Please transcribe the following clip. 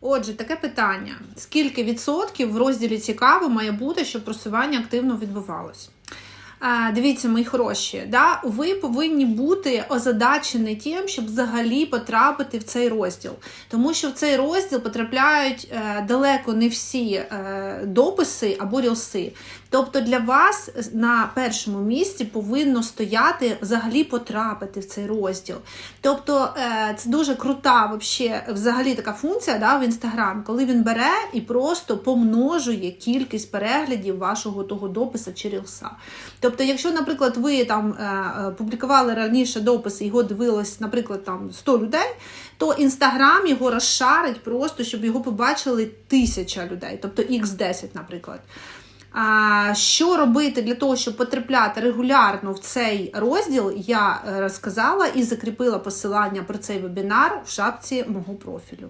Отже, таке питання: скільки відсотків в розділі цікаво має бути, щоб просування активно відбувалось? Дивіться, мої хороші, да? ви повинні бути озадачені тим, щоб взагалі потрапити в цей розділ. Тому що в цей розділ потрапляють е, далеко не всі е, дописи або рілси. Тобто для вас на першому місці повинно стояти взагалі потрапити в цей розділ. Тобто е, це дуже крута взагалі така функція да, в інстаграм, коли він бере і просто помножує кількість переглядів вашого того дописа чи рілса. Тобто, якщо, наприклад, ви там е, е, публікували раніше допис і його дивилось, наприклад, там 100 людей, то інстаграм його розшарить просто, щоб його побачили тисяча людей, тобто x10, наприклад. А, що робити для того, щоб потрапляти регулярно в цей розділ, я е, розказала і закріпила посилання про цей вебінар в шапці мого профілю.